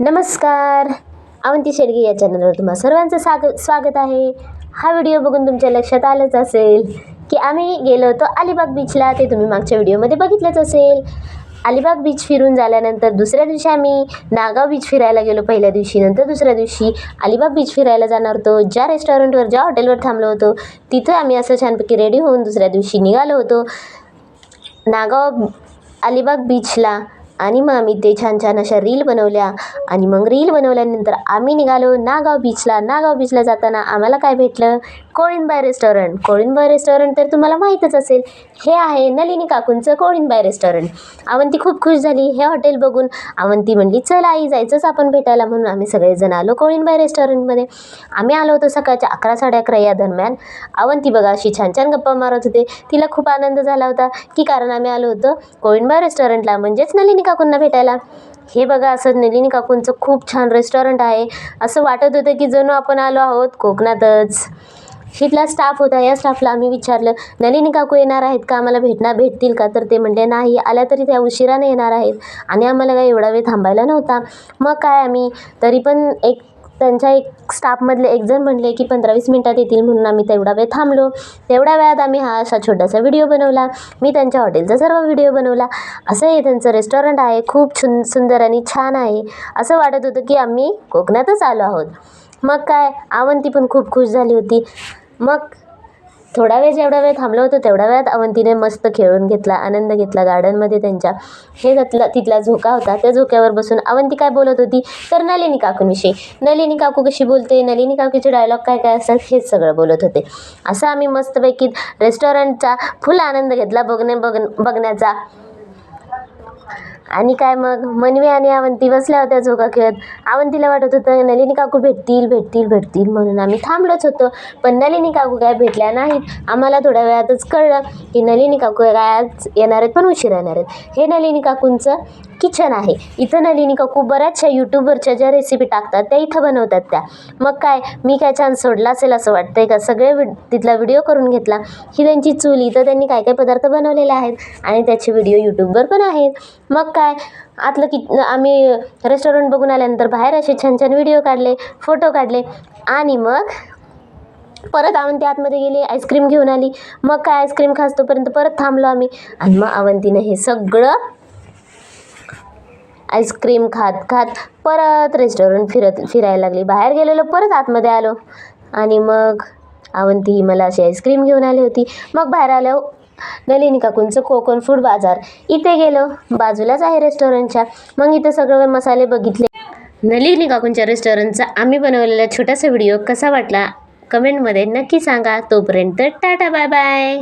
नमस्कार. अवंती शेडगे या चॅनलवर तुम्हा सर्वांचं साग स्वागत आहे. हा व्हिडिओ बघून तुमच्या लक्षात आलंच असेल की आम्ही गेलो होतो अलिबाग बीचला ते तुम्ही मागच्या व्हिडिओमध्ये बघितलंच असेल. अलिबाग बीच फिरून झाल्यानंतर दुसऱ्या दिवशी आम्ही नागाव बीच फिरायला गेलो पहिल्या दिवशी. नंतर दुसऱ्या दिवशी अलिबाग बीच फिरायला जाणार होतो. ज्या रेस्टॉरंटवर ज्या हॉटेलवर थांबलो होतो तिथं आम्ही असं छानपैकी रेडी होऊन दुसऱ्या दिवशी निघालो होतो. नागाव अलिबाग बीचला आणि मग आम्ही ते छान छान अशा रील बनवल्या. आणि मग रील बनवल्यानंतर आम्ही निघालो नागाव बीचला नागाव बीचला जाताना आम्हाला काय भेटलं? कोळींबाई रेस्टॉरंट कोळिंबाय रेस्टॉरंट तर तुम्हाला माहीतच असेल. हे आहे नलिनी काकूंचं कोळींबाई रेस्टॉरंट अवंती खूप खुश झाली. हे हॉटेल बघून अवंती म्हणली चल आई जायचंच आपण भेटायला. म्हणून आम्ही सगळेजण आलो कोळींबाई रेस्टॉरंटमध्ये आम्ही आलो होतो सकाळच्या अकरा साडे अकरा या दरम्यान. अवंती बघा अशी छान छान गप्पा मारत होते. तिला खूप आनंद झाला होता. की कारण आम्ही आलो होतो कोळिंबाय रेस्टॉरंटला म्हणजेच नलिनी काकूंना भेटायला. हे बघा असं नलिनी काकूंचं खूप छान रेस्टॉरंट आहे. असं वाटत होतं की जणू आपण आलो आहोत कोकणातच. इथला स्टाफ होता. या स्टाफला आम्ही विचारलं नलिनी काकू येणार आहेत का? आम्हाला भेटणार भेटतील का? तर ते म्हणले नाही आल्या तरी त्या उशिराने येणार आहेत. आणि आम्हाला काही एवढा वेळ थांबायला नव्हता. मग काय आम्ही तरी पण एक त्यांच्या एक स्टाफमधले एक जण म्हणले की पंधरा वीस मिनटात येतील म्हणून आम्ही तेवढा वेळ थांबलो. तेवढ्या वेळात आम्ही हा असा छोटासा व्हिडिओ बनवला. मी त्यांच्या हॉटेलचा सर्व व्हिडिओ बनवला. असं हे त्यांचं रेस्टॉरंट आहे. खूप छुन सुंदर आणि छान आहे. असं वाटत होतं की आम्ही कोकणातच आलो आहोत. मग काय? आवंती पण खूप खुश झाली होती. मग थोडा वेळ जेवढा वेळ थांबलो होतो तेवढ्या वेळात अवंतीने मस्त खेळून घेतला आनंद घेतला गार्डनमध्ये त्यांच्या. हे तिथला तिथला झोका होता. त्या झोक्यावर बसून अवंती काय बोलत होती? तर नलिनी काकूंविषयी. नलिनी काकू कशी बोलते? नलिनी काकूचे डायलॉग काय काय असतात? हेच सगळं बोलत होते. असं आम्ही मस्तपैकी रेस्टॉरंटचा फुल आनंद घेतला बघणे बघ बघण्याचा. आणि काय मग? मनवी आणि अवंती बसल्या होत्या झोका खेळत. अवंतीला वाटत होतं नलिनी काकू भेटतील भेटतील भेटतील म्हणून आम्ही थांबलोच होतो. पण नलिनी काकू काय भेटल्या नाहीत. आम्हाला थोड्या वेळातच कळलं की नलिनी काकू काय आज येणार आहेत पण उशीर येणार आहेत. हे नलिनी काकूंचं किचन आहे. इथं नलिनिका खूप बऱ्याचशा यूट्यूबवरच्या ज्या रेसिपी टाकतात त्या इथं बनवतात त्या. मग काय मी काय चान्स सोडला असेल असं वाटतं आहे का? सगळे वि तिथला व्हिडिओ करून घेतला. ही त्यांची चूल इथं त्यांनी काय काय पदार्थ बनवलेले आहेत आणि त्याचे व्हिडिओ यूट्यूबवर पण आहेत. मग काय आतलं कि आम्ही रेस्टॉरंट बघून आल्यानंतर बाहेर असे छान छान व्हिडिओ काढले फोटो काढले. आणि मग परत अवंती आतमध्ये गेली आईस्क्रीम घेऊन आली. मग काय आईस्क्रीम खास तोपर्यंत परत थांबलो आम्ही. आणि मग अवंतीनं हे सगळं आईस्क्रीम खात खात परत रेस्टॉरंट फिरत फिरायला लागली. बाहेर गेलेलो परत आतमध्ये आलो. आणि मग अवंती ही मला अशी आईस्क्रीम घेऊन आली होती. मग बाहेर आलो. नलिनी काकूंचं कोकण फूड बाजार. इथे गेलो. बाजूलाच आहे रेस्टॉरंटच्या मग इथं सगळे मसाले बघितले. नलिनी काकूंच्या रेस्टॉरंटचा आम्ही बनवलेला छोटासा व्हिडिओ कसा वाटला? कमेंटमध्ये नक्की सांगा. तोपर्यंत टाटा बाय बाय